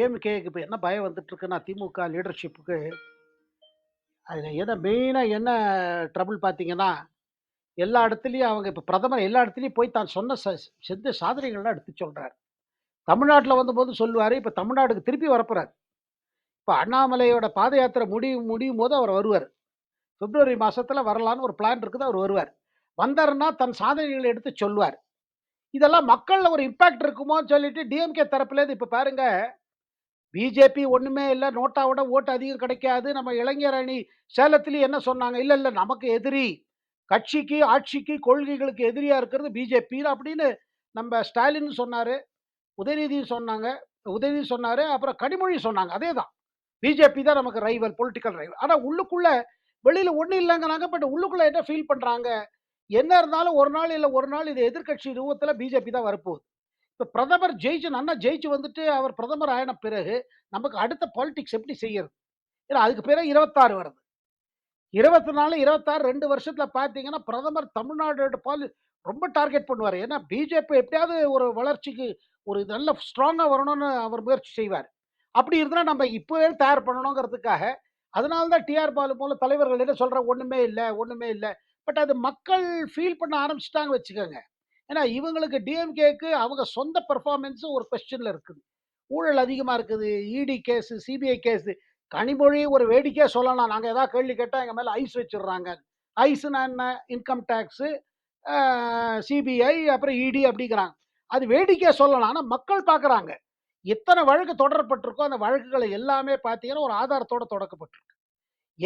டிஎம்கேக்கு இப்போ என்ன பயம் வந்துட்டுருக்குன்னா திமுக லீடர்ஷிப்புக்கு அதில் என்ன மெயினாக என்ன ட்ரபிள் பார்த்தீங்கன்னா எல்லா இடத்துலையும் அவங்க இப்போ பிரதமர் எல்லா இடத்துலையும் போய் தான் சொன்ன ச செஞ்ச சாதனைகள்லாம் எடுத்து சொல்கிறார் தமிழ்நாட்டில் வந்தபோது சொல்லுவார் இப்போ தமிழ்நாடுக்கு திருப்பி வரப்போகிறார் இப்போ அண்ணாமலையோட பாத யாத்திரை முடியும் முடியும் போது அவர் வருவார். பிப்ரவரி மாதத்தில் வரலான்னு ஒரு பிளான் இருக்குது அவர் வருவார். வந்தாருன்னா தன் சாதனைகளை எடுத்து சொல்லுவார். இதெல்லாம் மக்களில் ஒரு இம்பேக்ட் இருக்குமோன்னு சொல்லிட்டு டிஎம்கே தரப்புலேருந்து இப்போ பாருங்கள் பிஜேபி ஒன்றுமே இல்லை நோட்டாவோட ஓட்டு அதிகம் கிடைக்காது. நம்ம இளைஞர் அணி சேலத்திலேயே என்ன சொன்னாங்க? இல்லை இல்லை நமக்கு எதிரி. கட்சிக்கு ஆட்சிக்கு கொள்கைகளுக்கு எதிரியாக இருக்கிறது பிஜேபி அப்படின்னு நம்ம ஸ்டாலின் சொன்னார் உதயநிதி சொன்னாங்க உதயநிதி சொன்னார் அப்புறம் கனிமொழி சொன்னாங்க. அதே தான். பிஜேபி தான் நமக்கு ரைவல் பொலிட்டிக்கல் ரைவல் ஆனால் உள்ளுக்குள்ளே வெளியில் ஒன்றும் இல்லைங்கிறாங்க பட் உள்ளுக்குள்ளே என்ன ஃபீல் பண்ணுறாங்க என்ன இருந்தாலும் ஒரு நாள் இல்லை ஒரு நாள் இது எதிர்க்கட்சி ரூபத்தில் பிஜேபி தான் வரப்போகுது. இப்போ பிரதமர் ஜெயிச்சு அண்ணா ஜெயிச்சு வந்துட்டு அவர் பிரதமர் ஆயின பிறகு நமக்கு அடுத்த பாலிடிக்ஸ் எப்படி செய்யறது? ஏன்னா அதுக்கு பிறகு இருபத்தாறு வருது. இருபத்தி நாலு இருபத்தாறு ரெண்டு வருஷத்தில் பார்த்தீங்கன்னா பிரதமர் தமிழ்நாடு பாலி ரொம்ப டார்கெட் பண்ணுவார். ஏன்னா பிஜேபி எப்படியாவது ஒரு வளர்ச்சிக்கு ஒரு நல்ல ஸ்ட்ராங்காக வரணும்னு அவர் முயற்சி செய்வார். அப்படி இருந்தால் நம்ம இப்போவே தயார் பண்ணணுங்கிறதுக்காக அதனால தான் டிஆர் பாலு போல தலைவர்கள் என்ன சொல்கிற ஒன்றுமே இல்லை ஒன்றுமே இல்லை. பட் அது மக்கள் ஃபீல் பண்ண ஆரம்பிச்சிட்டாங்க வச்சுக்கோங்க. ஏன்னா இவங்களுக்கு டிஎம்கேக்கு அவங்க சொந்த பெர்ஃபார்மன்ஸு ஒரு கொஸ்டினில் இருக்குது. ஊழல் அதிகமாக இருக்குது இடி கேஸு சிபிஐ கேஸு கனிமொழி ஒரு வேடிக்கையாக சொல்லலாம். நாங்கள் ஏதாவது கேள்வி கேட்டால் எங்கள் மேலே ஐஸ் வச்சிடுறாங்க. ஐஸ்னா என்ன? இன்கம் டேக்ஸு சிபிஐ அப்புறம் இடி அப்படிங்கிறாங்க. அது வேடிக்கையாக சொல்லலாம். ஆனால் மக்கள் பார்க்குறாங்க எத்தனை வழக்கு தொடரப்பட்டிருக்கோ அந்த வழக்குகளை எல்லாமே பார்த்தீங்கன்னா ஒரு ஆதாரத்தோட தொடக்கப்பட்டிருக்கு.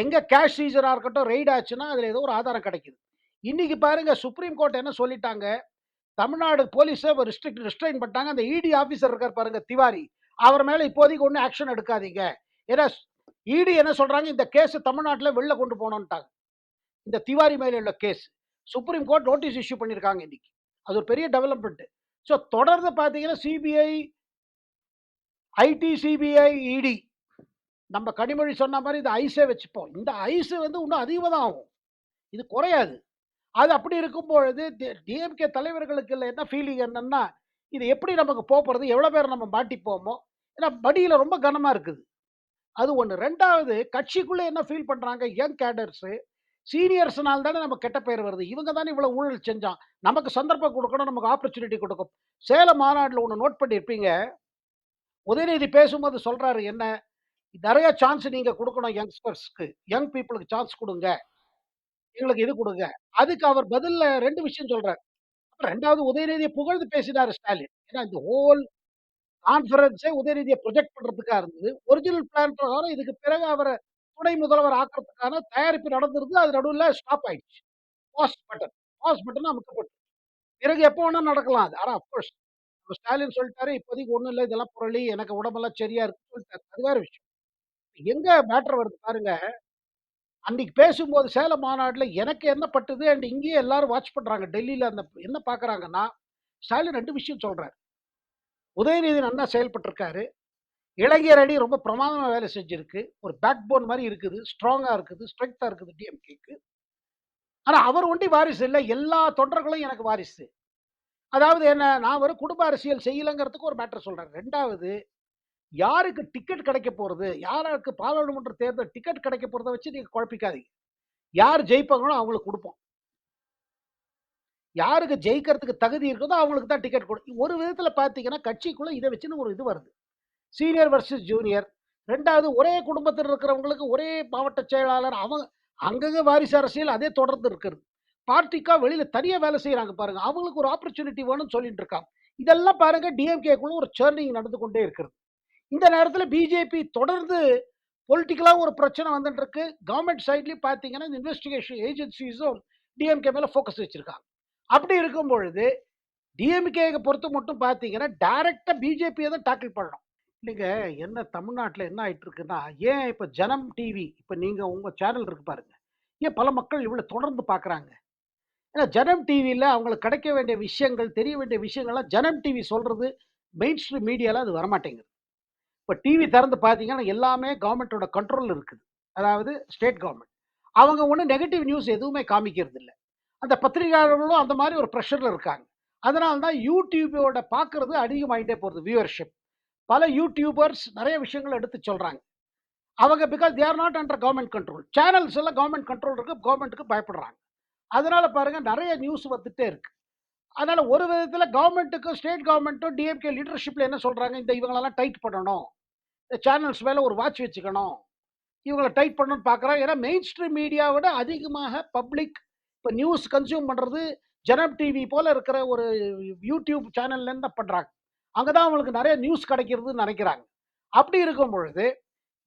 எங்கே கேஷ் சீசராக இருக்கட்டும் ரெய்ட் ஆச்சுன்னா அதில் ஏதோ ஒரு ஆதாரம் கிடைக்குது. இன்னைக்கு பாருங்க சுப்ரீம் கோர்ட் என்ன சொல்லிட்டாங்க? தமிழ்நாடு போலீஸை ரிஸ்ட்ரிக்ட் ரிஸ்ட்ரைன் பண்ணிட்டாங்க அந்த இடி ஆஃபீஸர் இருக்கார் பாருங்க திவாரி. அவர் மேலே இப்போதைக்கு ஒன்றும் ஆக்ஷன் எடுக்காதீங்க. ஏன்னா இடி என்ன சொல்கிறாங்க இந்த கேஸ் தமிழ்நாட்டில் வெளில கொண்டு போனோன்ட்டாங்க இந்த திவாரி மேலே உள்ள case supreme court notice issue பண்ணியிருக்காங்க இன்னைக்கு. அது ஒரு பெரிய டெவலப்மெண்ட்டு ஸோ தொடர்ந்து பார்த்தீங்கன்னா சிபிஐ ஐடி சிபிஐ இடி நம்ம கனிமொழி சொன்ன மாதிரி இந்த ஐஸே வச்சுப்போம். இந்த ஐஸு வந்து இன்னும் அதிகமாக தான் ஆகும். இது குறையாது. அது அப்படி இருக்கும் பொழுது டிஎம்கே தலைவர்களுக்கு இல்லை என்ன ஃபீலிங் என்னன்னா இது எப்படி நமக்கு போகிறது எவ்வளோ பேர் நம்ம மாட்டிப்போமோ ஏன்னா படியில் ரொம்ப கனமாக இருக்குது. அது ஒன்று ரெண்டாவது கட்சிக்குள்ளே என்ன ஃபீல் பண்ணுறாங்க யங் கேடர்ஸு சீனியர்ஸ்னால் தானே நம்ம கெட்ட பேர் வருது. இவங்க தானே இவ்வளோ ஊழல் செஞ்சான். நமக்கு சந்தர்ப்பம் கொடுக்கணும் நமக்கு ஆப்பர்ச்சுனிட்டி கொடுக்கும். சேலம் மாநாட்டில் ஒன்று நோட் பண்ணியிருப்பீங்க உதயநிதி பேசும்போது சொல்கிறாரு என்ன? நிறைய சான்ஸ் நீங்கள் கொடுக்கணும் யங்ஸ்டர்ஸ்க்கு யங் பீப்புளுக்கு சான்ஸ் கொடுங்க. எங்களுக்கு இது கொடுங்க. அதுக்கு அவர் பதில்ல ரெண்டு விஷயம் சொல்றாரு. அப்புறம் ரெண்டாவது உதயநிதியை புகழ்ந்து பேசினாரு ஸ்டாலின். ஏன்னா இந்த ஹோல் கான்ஃபரன்ஸே உதயநிதியை ப்ரொஜெக்ட் பண்றதுக்காக இருந்தது. ஒரிஜினல் பிளான் பிரகாரம் இதுக்கு பிறகு அவரை துணை முதல்வர் ஆக்குறதுக்கான தயாரிப்பு நடந்திருந்து அது நடுவில் ஸ்டாப் ஆயிடுச்சு. பாஸ் பட்டன் பாஸ் பட்டன் அமைக்கப்பட்டு. பிறகு எப்போ வேணா நடக்கலாம் அது. ஆனால் அஃப்கோர்ஸ் நம்ம ஸ்டாலின் சொல்லிட்டாரு இப்போதைக்கு ஒன்றும் இல்லை இதெல்லாம் புரளி எனக்கு உடம்பெல்லாம் சரியா இருக்கு சொல்லிட்டாரு. அது வேற விஷயம். எங்க மேட்டர் வருது பாருங்க. அன்றைக்கி பேசும்போது சேலம் மாநாட்டில் எனக்கு என்ன பட்டுது அண்ட் இங்கேயே எல்லாரும் வாட்ச் பண்ணுறாங்க டெல்லியில் அந்த என்ன பார்க்குறாங்கன்னா ஸ்டாலின் ரெண்டு விஷயம் சொல்கிறார் உதயநிதி நல்லா செயல்பட்டிருக்காரு. இளைஞர் அணி ரொம்ப பிரமாதமாக வேலை செஞ்சுருக்கு. ஒரு பேக் போன் மாதிரி இருக்குது ஸ்ட்ராங்காக இருக்குது ஸ்ட்ரென்த்தா இருக்குது டிஎம்கேக்கு ஆனால் அவர் ஒண்டி வாரிசு இல்லை. எல்லா தொண்டர்களும் எனக்கு வாரிசு. அதாவது என்ன நான் ஒரு குடும்ப அரசியல் செய்யலைங்கிறதுக்கு ஒரு மேட்டர் சொல்கிறேன் ரெண்டாவது யாருக்கு டிக்கெட் கிடைக்க போறது? யாருக்கு பாராளுமன்ற தேர்தல் டிக்கெட் கிடைக்க போகிறத வச்சு நீங்க குழப்பிக்காதீங்க. யார் ஜெயிப்பாங்களோ அவங்களுக்கு கொடுப்போம். யாருக்கு ஜெயிக்கிறதுக்கு தகுதி இருக்குதோ அவங்களுக்கு தான் டிக்கெட் கொடு ஒரு விதத்தில் பார்த்தீங்கன்னா கட்சிக்குள்ளே இதை வச்சுன்னு ஒரு இது வருது. சீனியர் வர்சஸ் ஜூனியர் ரெண்டாவது ஒரே குடும்பத்தில் இருக்கிறவங்களுக்கு ஒரே மாவட்ட செயலாளர் அவங்க அங்கங்கே வாரிசு அரசியல் அதே தொடர்ந்து இருக்கிறது. பார்ட்டிக்கா வெளியில தனியாக வேலை செய்யறாங்க பாருங்க. அவங்களுக்கு ஒரு ஆப்பர்ச்சுனிட்டி வேணும்னு சொல்லிட்டு இருக்காங்க. இதெல்லாம் பாருங்க டிஎம்கேக்குள்ள ஒரு சேர்னிங் நடந்து கொண்டே இருக்கிறது. இந்த நேரத்தில் பிஜேபி தொடர்ந்து பொலிட்டிக்கலாக ஒரு பிரச்சனை வந்துட்டு இருக்கு கவர்மெண்ட் சைட்லேயும் பார்த்தீங்கன்னா இந்த இன்வெஸ்டிகேஷன் ஏஜென்சிஸும் டிஎம்கே மேலே ஃபோக்கஸ் வச்சுருக்காங்க. அப்படி இருக்கும் பொழுது டிஎம்கே பொறுத்து மட்டும் பார்த்தீங்கன்னா டைரெக்டாக பிஜேபியை தான் டாக்கிள் பண்ணணும். இல்லைங்க என்ன தமிழ்நாட்டில் என்ன ஆகிட்டு இருக்குன்னா ஏன் இப்போ ஜனம் டிவி இப்போ நீங்கள் உங்கள் சேனல் இருக்கு பாருங்க. ஏன் பல மக்கள் இவ்வளோ தொடர்ந்து பார்க்குறாங்க ஏன்னா ஜனம் டிவியில் அவங்களுக்கு கிடைக்க வேண்டிய விஷயங்கள் தெரிய வேண்டிய விஷயங்கள்லாம் ஜனம் டிவி சொல்கிறது மெயின் ஸ்ட்ரீம் மீடியாவில் அது வரமாட்டேங்குது. இப்போ டிவி திறந்து பார்த்தீங்கன்னா எல்லாமே கவர்மெண்ட்டோட கண்ட்ரோல் இருக்குது அதாவது ஸ்டேட் கவர்மெண்ட் அவங்க ஒன்றும் நெகட்டிவ் நியூஸ் எதுவுமே காமிக்கிறது இல்லை அந்த பத்திரிகையாளர்களும் அந்த மாதிரி ஒரு ப்ரெஷரில் இருக்காங்க அதனால தான் யூடியூபோட பார்க்குறது அதிகமாகிட்டே போகிறது வியூவர்ஷிப் பல யூடியூபர்ஸ் நிறைய விஷயங்கள எடுத்து சொல்கிறாங்க அவங்க because they are not under government control. Channels எல்லாம் கவர்மெண்ட் கண்ட்ரோல் இருக்கு. கவர்மெண்ட்டுக்கு பயப்படுறாங்க. அதனால பாருங்க நிறைய நியூஸ் வந்துட்டே இருக்குது அதனால ஒரு விதத்தில் கவர்மெண்ட்டுக்கும் ஸ்டேட் கவர்மெண்ட்டும் டிஎம்கே லீடர்ஷிப்ல என்ன சொல்றாங்க, இந்த இவங்களெல்லாம் டைட் பண்ணணும். இந்த சேனல்ஸ் மேலே ஒரு வாட்ச் வச்சுக்கணும். இவங்களை டைட் பண்ணணும்னு பார்க்குறாங்க. ஏன்னா மெயின் ஸ்ட்ரீம் மீடியா விட அதிகமாக பப்ளிக் இப்போ நியூஸ் கன்சியூம் பண்ணுறது ஜனம் டிவி போல் இருக்கிற ஒரு யூடியூப் சேனல்லேருந்து தான் பண்ணுறாங்க அங்கே தான் அவங்களுக்கு நிறைய நியூஸ் கிடைக்கிறதுன்னு நினைக்கிறாங்க அப்படி இருக்கும் பொழுது,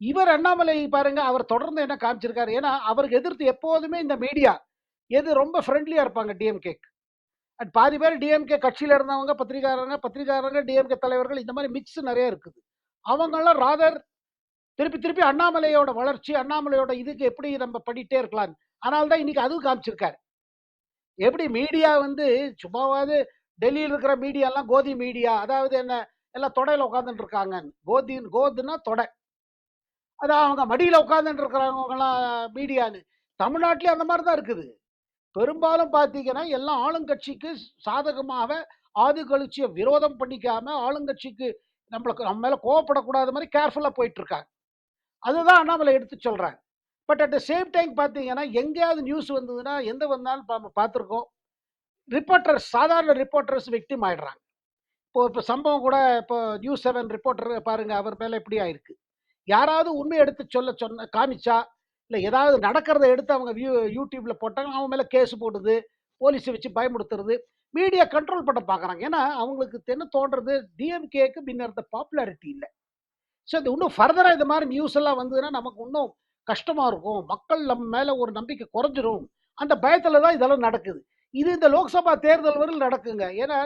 இவர் அண்ணாமலை பாருங்க, அவர் தொடர்ந்து என்ன காமிச்சிருக்காரு. ஏன்னா, அவருக்கு எதிர்த்து எப்போதுமே இந்த மீடியா எது ரொம்ப ஃப்ரெண்ட்லியாக இருப்பாங்க டிஎம்கேக்கு. அண்ட் பாதி பேர் டிஎம்கே கட்சியில் இருந்தவங்க, பத்திரிகாரங்க பத்திரிகாரங்க டிஎம்கே தலைவர்கள் இந்த மாதிரி மிக்ஸ் நிறைய இருக்குது. அவங்களாம் ராதர் திருப்பி திருப்பி அண்ணாமலையோட வளர்ச்சி, அண்ணாமலையோட இதுக்கு எப்படி நம்ம படிட்டே இருக்கலாம். ஆனால் தான் இன்னைக்கு அதுவும் காமிச்சிருக்காரு. எப்படி மீடியா வந்து சும்மாவாவது டெல்லியில் இருக்கிற மீடியாலாம் கோதி மீடியா. அதாவது என்ன எல்லாம் தொடையில் உட்காந்துட்டு இருக்காங்க கோதின் கோதுன்னா தொடை. அதான் அவங்க மடியில் உட்காந்துட்டு இருக்கிறவங்கலாம் மீடியான்னு. தமிழ்நாட்டிலே அந்த மாதிரி தான் இருக்குது. பெரும்பாலும் பார்த்தீங்கன்னா, எல்லாம் ஆளுங்கட்சிக்கு சாதகமாக ஆதிகழிச்சிய விரோதம் பண்ணிக்காம, ஆளுங்கட்சிக்கு நம்மளுக்கு நம்ம மேலே கோவப்படக்கூடாத மாதிரி கேர்ஃபுல்லாக போயிட்டு இருக்காங்க. அதுதான் அண்ணாமலை எடுத்து சொல்கிறாங்க but at the same time பார்த்தீங்கன்னா, எங்கேயாவது நியூஸ் வந்ததுன்னா, எந்த வந்தாலும் நம்ம பார்த்துருக்கோம். ரிப்போர்ட்டர்ஸ் சாதாரண ரிப்போர்ட்டர்ஸ் விக்டிம் ஆயிடுறாங்க. இப்போ இப்போ சம்பவம் கூட இப்போ நியூஸ் செவன் ரிப்போர்ட்டர் பாருங்க, அவர் மேலே எப்படி ஆயிருக்கு. யாராவது உண்மை எடுத்து சொல்ல சொன்ன காமிச்சா, இல்லை ஏதாவது நடக்கிறத எடுத்து அவங்க வியூ யூடியூப்பில் போட்டாங்க அவங்க மேலே கேஸ் போடுது. போலீஸை வச்சு பயமுடுத்துறது மீடியா கண்ட்ரோல் பண்ண பார்க்குறாங்க. ஏன்னா, அவங்களுக்கு என்ன தோன்றது, டிஎம்கேக்கு பின்னர் பாப்புலாரிட்டி இல்லை ஸோ அது இன்னும் ஃபர்தராக இது மாதிரி நியூஸ் எல்லாம் வந்ததுன்னா, நமக்கு இன்னும் கஷ்டமாக இருக்கும். மக்கள் நம்ம மேலே ஒரு நம்பிக்கை குறைஞ்சிரும். அந்த பயத்தில் தான் இதெல்லாம் நடக்குது. இது இந்த லோக்சபா தேர்தல் வரையில் நடக்குங்க. ஏன்னா,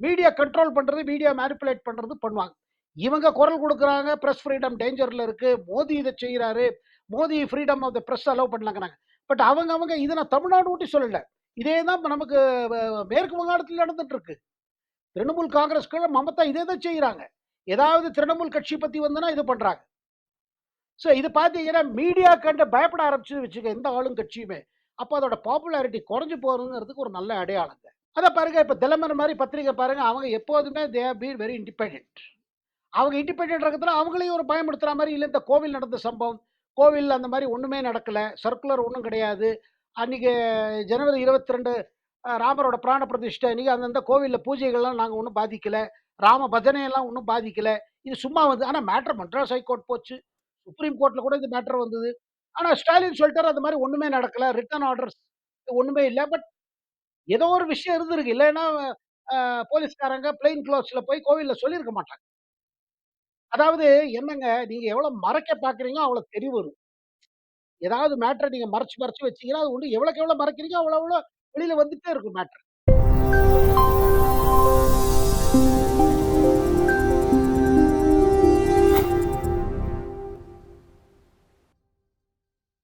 மீடியா கண்ட்ரோல் பண்ணுறது மீடியா மேனிப்புலேட் பண்ணுறது பண்ணுவாங்க. இவங்க குரல் கொடுக்குறாங்க ப்ரெஸ் ஃப்ரீடம் டேஞ்சரில் இருக்குது மோடி இதை செய்கிறாரு Modi freedom of the press allow பண்ணலாங்கிறாங்க but அவங்க அவங்க இதை நான் தமிழ்நாடு ஒட்டி சொல்லலை இதே தான் நமக்கு மேற்கு வங்காளத்தில் நடந்துட்டு இருக்கு. திரிணாமுல் காங்கிரஸ் கீழே மமதா இதே தான் செய்கிறாங்க ஏதாவது திரிணாமுல் கட்சி பற்றி வந்துன்னா இது பண்ணுறாங்க ஸோ இது பார்த்தீங்கன்னா, மீடியா கண்டு பயப்பட ஆரம்பிச்சு வச்சுக்க எந்த ஆளுங்கட்சியுமே. அப்போ அதோட பாப்புலாரிட்டி குறைஞ்சு போகிறதுங்கிறதுக்கு ஒரு நல்ல அடையாளங்க. அதை பாருங்க இப்போ தினமலர் மாதிரி பத்திரிக்கை பாருங்க, அவங்க எப்போதுமே they are been very independent அவங்க இண்டிபெண்டன்ட் இருக்கிறதுல அவங்களையும் ஒரு பயமுறுத்துற மாதிரி இல்லை இந்த கோவில் நடந்த சம்பவம். கோவிலில் அந்த மாதிரி ஒன்றுமே நடக்கலை சர்க்குலர் ஒன்றும் கிடையாது. அன்னைக்கு ஜனவரி இருபத்தி ரெண்டு ராமரோட பிராண பிரதிஷ்டை அன்றைக்கி அந்தந்த கோவிலில் பூஜைகள்லாம் நாங்கள் ஒன்றும் பாதிக்கல. ராம பஜனையெல்லாம் ஒன்றும் பாதிக்கலை இது சும்மா வந்து ஆனால் மேட்ரு மெட்ராஸ் ஹைகோர்ட் போச்சு. சுப்ரீம் கோர்ட்டில் கூட இந்த மேட்ரு வந்தது. ஆனால் ஸ்டாலின் சொல்லிட்டார் அந்த மாதிரி ஒன்றுமே நடக்கல. ரிட்டர்ன் ஆர்டர்ஸ் ஒன்றுமே இல்லை பட் ஏதோ ஒரு விஷயம் இருந்திருக்கு. இல்லைன்னா போலீஸ்காரங்க பிளெயின் க்ளோத்ஸில் போய் கோவிலில் சொல்லியிருக்க மாட்டாங்க. அதாவது என்னங்க, நீங்க எவ்வளோ மறைக்க பார்க்குறீங்களோ, அவ்வளோ தெறி வரும். ஏதாவது மேட்டர நீங்க மறைச்சு, மறைச்சு வச்சீங்கன்னா, அது இன்னும் எவ்வளோக்கு எவ்வளோ மறைக்கிறீங்களோ, அவ்வளோ அவ்வளோ வெளியில வந்துட்டே இருக்கும் மேட்டர்.